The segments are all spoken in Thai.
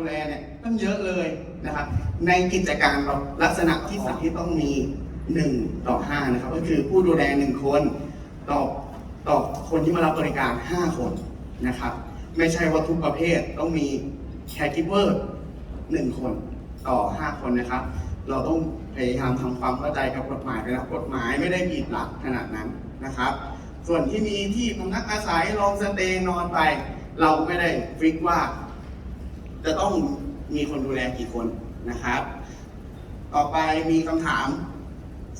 ดูแลเนี่ยต้องเยอะเลยนะครับ ในกิจการเราลักษณะที่สามที่ต้องมี1ต่อ5นะครับ ก็คือผู้ดูแล1คนต่อต่อคนที่มารับบริการ 5 คนนะครับ ไม่ใช่ว่าทุกประเภทต้องมีแคร์กิเวอร์หนึ่งคนต่อ 5 คนนะครับ เราต้องพยายามทำความเข้าใจกับกฎหมายไปนะกฎหมายไม่ได้บีบหลักขนาดนั้นนะครับ ส่วนที่มีที่พำนักอาศัยลองสเตย์นอนไป เราไม่ได้ฟิกว่า จะต้องมีคนดูแลกี่คนนะครับ ต่อไปมีคำถาม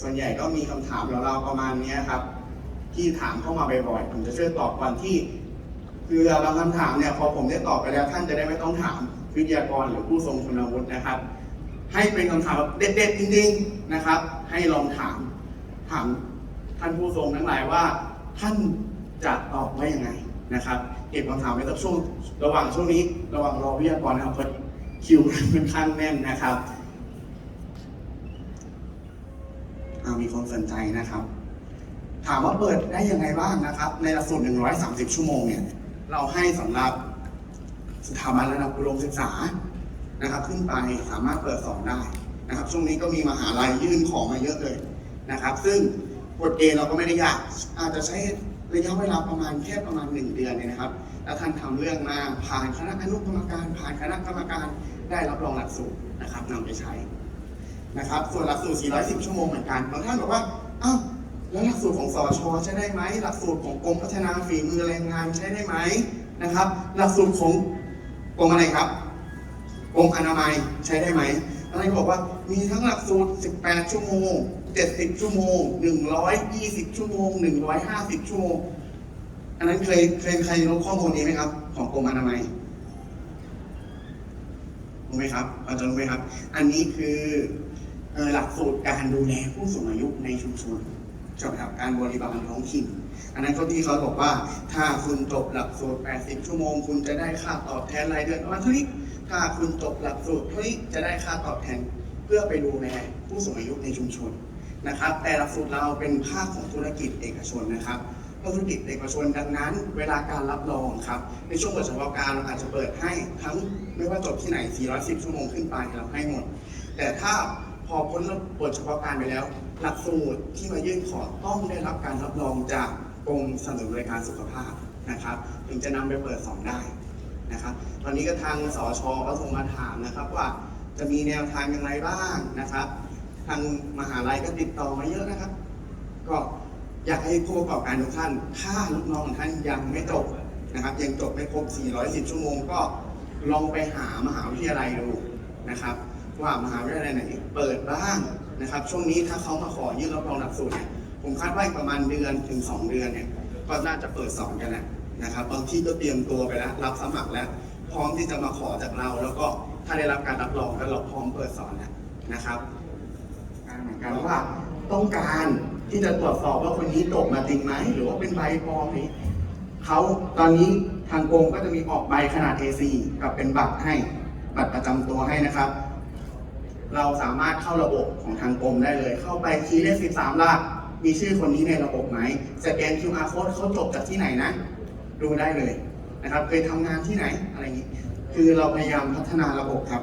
ส่วนใหญ่ก็มีคำถามเราๆประมาณนี้ครับ ที่ถามเข้ามาบ่อยๆผมจะช่วยตอบก่อนที่คือบางคำถามเนี่ยพอผมได้ตอบไปแล้วท่านจะได้ไม่ต้องถามวิทยากรหรือผู้ทรงคุณวุฒินะครับ ให้เป็นคำถามแบบเด็ดๆจริงๆนะครับ ให้ลองถามถามท่านผู้ทรงทั้งหลายว่า ท่านจะตอบว่ายังไงนะครับ เก็บคำถามไว้สักช่วงระหว่างช่วงนี้ระหว่างรอวิทยากรนะครับเพคิวค่อนข้างแน่นนะครับเอามีคนสนใจนะครับ ถามว่าเปิดได้ยังไงบ้างนะครับ ในหลักสูตร 130 ชั่วโมงเนี่ย เราให้สำหรับสถาบันระดับอุดมศึกษานะครับ ขึ้นไปสามารถเปิดสอนได้นะครับ ช่วงนี้ก็มีมหาลัยยื่นของมาเยอะเลยนะครับ ซึ่งกฎเกณฑ์เราก็ไม่ได้ยาก อาจจะใช้ ระยะเวลาประมาณแค่ประมาณ 1 เดือนเนี่ยนะครับ แล้วท่านทำเรื่องมาผ่านคณะอนุกรรมการ ผ่านคณะกรรมการได้รับรองหลักสูตรนะครับนำไปใช้นะครับ ส่วนหลักสูตร 410 ชั่วโมงเหมือนกันบางท่านบอกว่าอ้าวแล้วหลักสูตรของสชใช้ได้ไหมหลักสูตรของกรมพัฒนาฝีมือแรงงานใช้ได้ไหมนะครับ หลักสูตรของกรมอะไรครับกรมอนามัยใช้ได้ไหม อะไรก็บอกว่ามีทั้งหลักสูตร 18 ชั่วโมง 70 ชั่วโมง 120 ชั่วโมง 150 ชั่วโมง อันนั้นเคยเคยใครรู้ข้อมูลนี้ไหมครับ ของกรมอนามัยรู้ไหมครับอาจารย์รู้ไหมครับ อันนี้คือหลักสูตรการดูแลผู้สูงอายุในชุมชนใช่ไหมครับการบริบาลท้องถิ่น อันนั้นก็ที่เขาบอกว่า ถ้าคุณจบหลักสูตร 80 ชั่วโมง คุณจะได้ค่าตอบแทนรายเดือนประมาณเท่านี้ ถ้าคุณจบหลักสูตรเท่านี้จะได้ค่าตอบแทนเพื่อไปดูแลผู้สูงอายุในชุมชนนะครับ แต่หลักสูตรเราเป็นภาคของธุรกิจเอกชนนะครับธุรกิจเอกชนดังนั้น เวลาการรับรองครับในช่วงเปิดเฉพาะการเราอาจจะเปิดให้ทั้งไม่ว่าจบที่ไหน 410 ชั่วโมงขึ้นไปเราให้หมด แต่ถ้าพอพ้นเปิดเฉพาะการไปแล้ว หลักสูตรที่มายื่นขอต้องได้รับการรับรองจากกรมสนับสนุนบริการสุขภาพนะครับ ถึงจะนำไปเปิดสอนได้นะครับ ตอนนี้ก็ทางสชก็ส่งมาถามนะครับว่าจะมีแนวทางอย่างไรบ้างนะครับ ทางมหาลัยก็ติดต่อมาเยอะนะครับ ก็อยากให้ผู้ประกอบการทุกท่าน ถ้าลูกน้องของท่านยังไม่จบนะครับ ยังจบไม่ครบ 410 ชั่วโมงก็ลองไปหามหาวิทยาลัยดูนะครับ ว่ามหาวิทยาลัยไหนเปิดบ้างนะครับ ช่วงนี้ถ้าเขามาขอยื่นรับรองหลักสูตรเนี่ยผมคาดว่าอีกประมาณเดือนถึง 2 เดือนเนี่ยก็น่าจะเปิดสอนกันแล้วนะครับบางที่ก็เตรียมตัวไปแล้ว รับสมัครแล้ว พร้อมที่จะมาขอจากเรา แล้วก็ถ้าได้รับการรับรองแล้วเราพร้อมเปิดสอนแล้วนะครับเหมือนกันว่าต้องการที่จะตรวจสอบว่าคนนี้จบมาจริงไหมหรือว่าเป็นใบปลอมนี้เขาตอนนี้ทางกรมก็จะมีออกใบขนาด A4 กับเป็นบัตรให้บัตรประจำตัวให้นะครับ เราสามารถเข้าระบบของทางกรมได้เลย เข้าไปคีย์เลข13หลักมีชื่อคนนี้ในระบบไหมสแกน QR code เขาจบจากที่ไหนนะ ดูได้เลย นะครับเคยทำงานที่ไหนอะไรอย่างนี้ คือเราพยายามพัฒนาระบบครับ